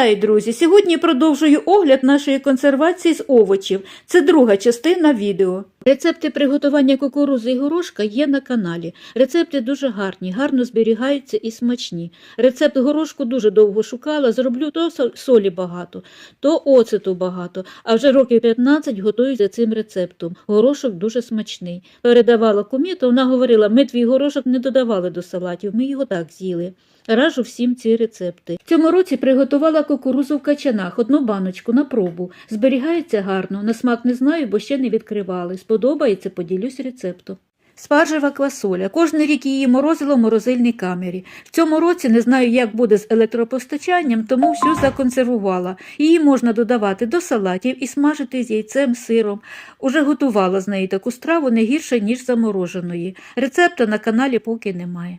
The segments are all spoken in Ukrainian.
Вітаю, друзі! Сьогодні продовжую огляд нашої консервації з овочів. Це друга частина відео. Рецепти приготування кукурузи і горошка є на каналі. Рецепти дуже гарні, гарно зберігаються і смачні. Рецепт горошку дуже довго шукала, зроблю то солі багато, то оцету багато, а вже років 15 готую за цим рецептом. Горошок дуже смачний. Передавала кумі, то вона говорила, ми твій горошок не додавали до салатів, ми його так з'їли. Раджу всім ці рецепти. В цьому році приготувала кукурузу в качанах, одну баночку на пробу. Зберігається гарно, на смак не знаю, бо ще не відкривали. Сподобається, поділюсь рецептом. Спаржева квасоля. Кожен рік її морозила в морозильній камері. В цьому році не знаю, як буде з електропостачанням, тому всю законсервувала. Її можна додавати до салатів і смажити з яйцем, сиром. Уже готувала з неї таку страву не гірше, ніж замороженої. Рецепта на каналі поки немає.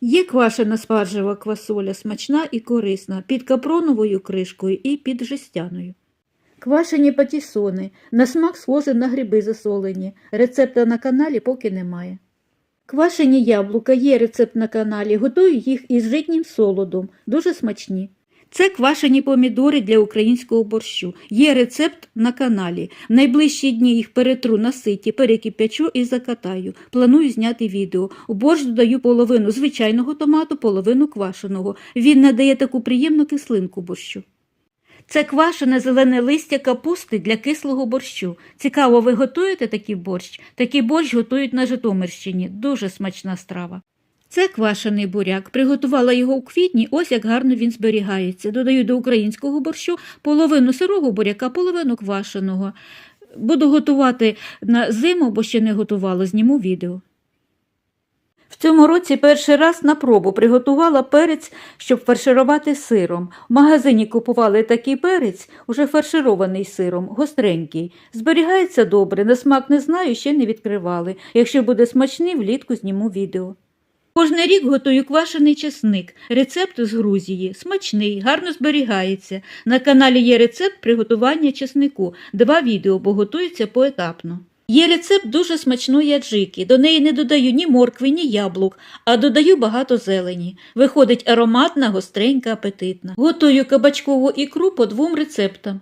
Є квашена спаржева квасоля, смачна і корисна, під капроновою кришкою і під жестяною. Квашені патісони, на смак схожі на гриби засолені. Рецепта на каналі поки немає. Квашені яблука є рецепт на каналі, готую їх із житнім солодом, дуже смачні. Це квашені помідори для українського борщу. Є рецепт на каналі. В найближчі дні їх перетру на ситі, перекип'ячу і закатаю. Планую зняти відео. У борщ додаю половину звичайного томату, половину квашеного. Він надає таку приємну кислинку борщу. Це квашене зелене листя капусти для кислого борщу. Цікаво, ви готуєте такий борщ? Такий борщ готують на Житомирщині. Дуже смачна страва. Це квашений буряк. Приготувала його у квітні, ось як гарно він зберігається. Додаю до українського борщу половину сирого буряка, половину квашеного. Буду готувати на зиму, бо ще не готувала, зніму відео. Цьому році перший раз на пробу приготувала перець, щоб фарширувати сиром. В магазині купували такий перець, уже фарширований сиром, гостренький. Зберігається добре, на смак не знаю, ще не відкривали. Якщо буде смачний, влітку зніму відео. Кожний рік готую квашений чесник. Рецепт з Грузії. Смачний, гарно зберігається. На каналі є рецепт приготування чеснику. Два відео, бо готується поетапно. Є рецепт дуже смачної аджики. До неї не додаю ні моркви, ні яблук, а додаю багато зелені. Виходить ароматна, гостренька, апетитна. Готую кабачкову ікру по двом рецептам.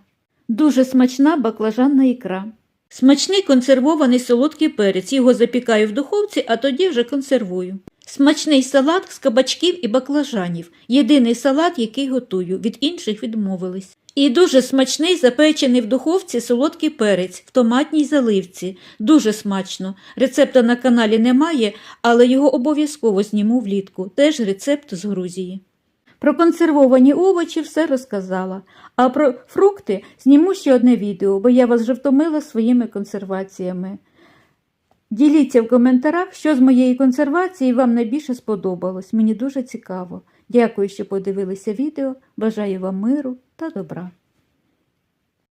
Дуже смачна баклажанна ікра. Смачний консервований солодкий перець. Його запікаю в духовці, а тоді вже консервую. Смачний салат з кабачків і баклажанів. Єдиний салат, який готую, від інших відмовились. І дуже смачний запечений в духовці солодкий перець в томатній заливці. Дуже смачно. Рецепта на каналі немає, але його обов'язково зніму влітку. Теж рецепт з Грузії. Про консервовані овочі все розказала. А про фрукти зніму ще одне відео, бо я вас вже втомила своїми консерваціями. Діліться в коментарях, що з моєї консервації вам найбільше сподобалось. Мені дуже цікаво. Дякую, що подивилися відео. Бажаю вам миру та добра.